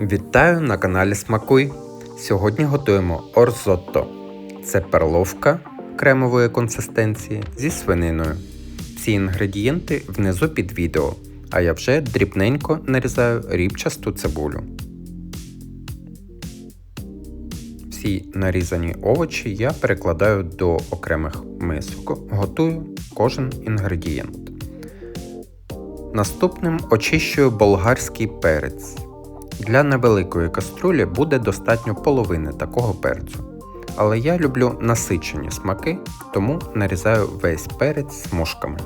Вітаю на каналі Смакуй. Сьогодні готуємо орзотто. Це перловка кремової консистенції зі свининою. Всі інгредієнти внизу під відео, а я вже дрібненько нарізаю рібчасту цибулю. Всі нарізані овочі я перекладаю до окремих мисок, готую кожен інгредієнт. Наступним очищую болгарський перець. Для невеликої каструлі буде достатньо половини такого перцю. Але я люблю насичені смаки, тому нарізаю весь перець смужками.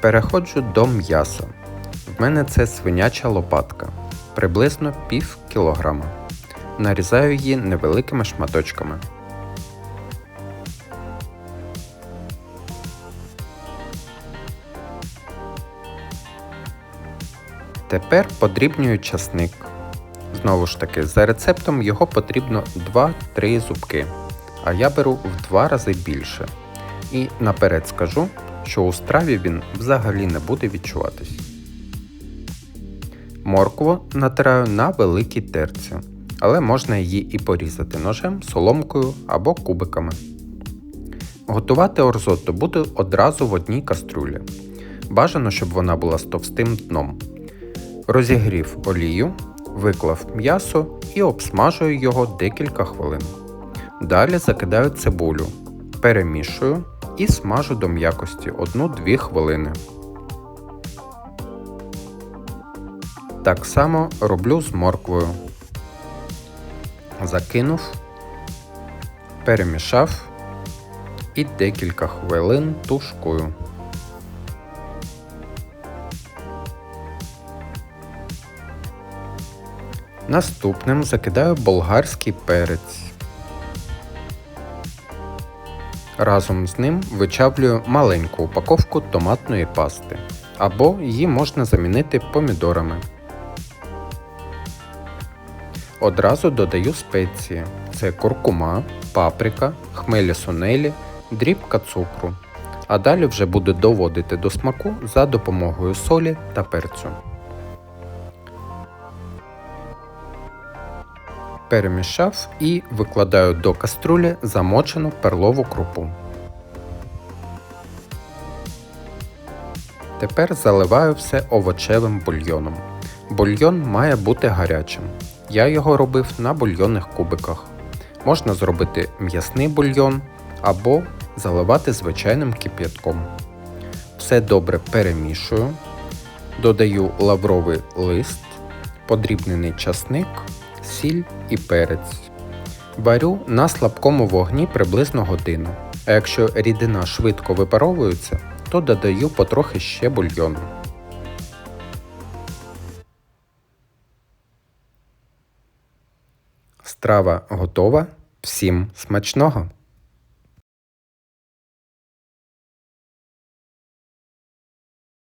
Переходжу до м'яса. В мене це свиняча лопатка, приблизно пів кілограма. Нарізаю її невеликими шматочками. Тепер подрібнюю часник. Знову ж таки, за рецептом його потрібно 2-3 зубки, а я беру в 2 рази більше. І наперед скажу, що у страві він взагалі не буде відчуватись. Моркву натираю на великій терці, але можна її і порізати ножем, соломкою або кубиками. Готувати орзотто буду одразу в одній кастрюлі. Бажано, щоб вона була з товстим дном. Розігрів олію, виклав м'ясо і обсмажую його декілька хвилин. Далі закидаю цибулю, перемішую і смажу до м'якості 1-2 хвилини. Так само роблю з морквою. Закинув, перемішав і декілька хвилин тушкую. Наступним закидаю болгарський перець. Разом з ним вичавлюю маленьку упаковку томатної пасти, або її можна замінити помідорами. Одразу додаю спеції: це куркума, паприка, хмелі сунелі, дрібка цукру. А далі вже буду доводити до смаку за допомогою солі та перцю. Перемішав і викладаю до каструлі замочену перлову крупу. Тепер заливаю все овочевим бульйоном. Бульйон має бути гарячим. Я його робив на бульйонних кубиках. Можна зробити м'ясний бульйон або заливати звичайним кип'ятком. Все добре перемішую, додаю лавровий лист, подрібнений часник сіль і перець. Варю на слабкому вогні приблизно годину, а якщо рідина швидко випаровується, то додаю потрохи ще бульйону. Страва готова. Всім смачного!